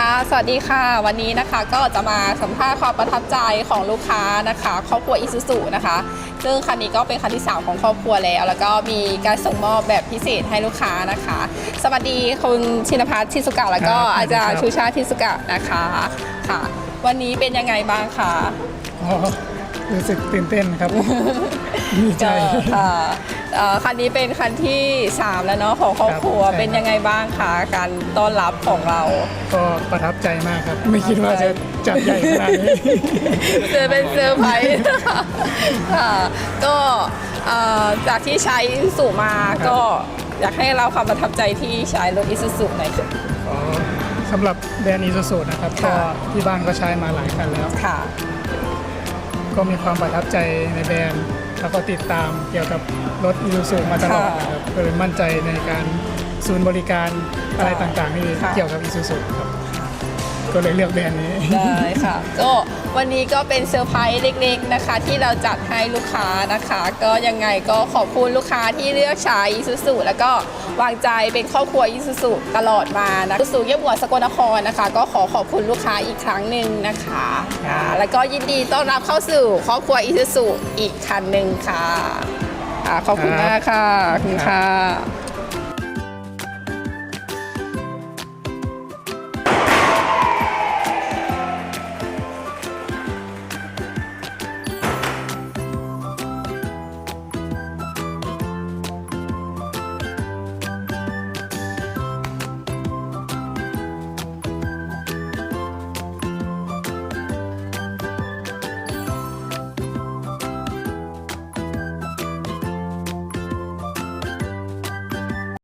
ค่ะ สวัสดีค่ะ วันนี้นะคะก็จะมาสัมภาษณ์ความประทับใจของลูกค้านะคะครอบครัวอิซูซุนะคะ ซึ่งคันนี้ก็เป็นคันที่ 3 ของครอบครัวแล้ว แล้วก็มีการส่งมอบแบบพิเศษให้ลูกค้านะคะ สวัสดีคุณชินพัฒน์ชิสุกะแล้วก็ครับอาจารย์สวัสดีครับชูชาติชิสุกะนะคะค่ะ วันนี้เป็นยังไงบ้างคะอ๋อรู้สึกตื่นเต้นครับดีใจก็ค่ะ เอ่อคันนี้เป็นคันที่ 3 แล้วเนาะของครอบครัวครับใช่ครับ เป็นยังไงบ้างคะการต้อนรับของเรา ก็ประทับใจมากครับ ไม่คิดว่าจะจัดใหญ่ขนาดนี้ เจอเป็นเซอร์ไพรส์ค่ะก็เอ่อจากที่ใช้สูมาครับก็อยากให้เราความประทับใจที่ใช้รถอิซูซุหน่อยค่ะ อ๋อสำหรับแบรนด์อีซูซูนะครับก็ค่ะ ที่บ้านก็ใช้มาหลายคันแล้ว ค่ะ ก็มีความประทับใจในแบรนด์แล้วก็ติดตามเกี่ยวกับรถอีซูซูมาตลอดค่ะนะครับก็เลยมั่นใจในการศูนย์บริการอะไรค่ะต่างๆที่ค่ะเกี่ยวกับอีซูซูครับ ก็เลยเลือกแบรนด์นี้ ได้ค่ะ ก็วันนี้ก็เป็นเซอร์ไพรส์เล็กๆนะคะ ที่เราจัดให้ลูกค้านะคะ ก็ยังไงก็ขอบคุณลูกค้าที่เลือกใช้อิซูซุแล้วก็วางใจเป็นครอบครัวอิซูซุตลอดมานะอิซูซุเยี่ยมหัวสกลนครนะคะ ก็ขอขอบคุณลูกค้าอีกครั้งหนึ่งนะคะอ่าแล้วก็ยินดีต้อนรับเข้าสู่ครอบครัวอิซูซุอีกคันหนึ่งค่ะอ่าขอบคุณมากค่ะขอบคุณค่ะ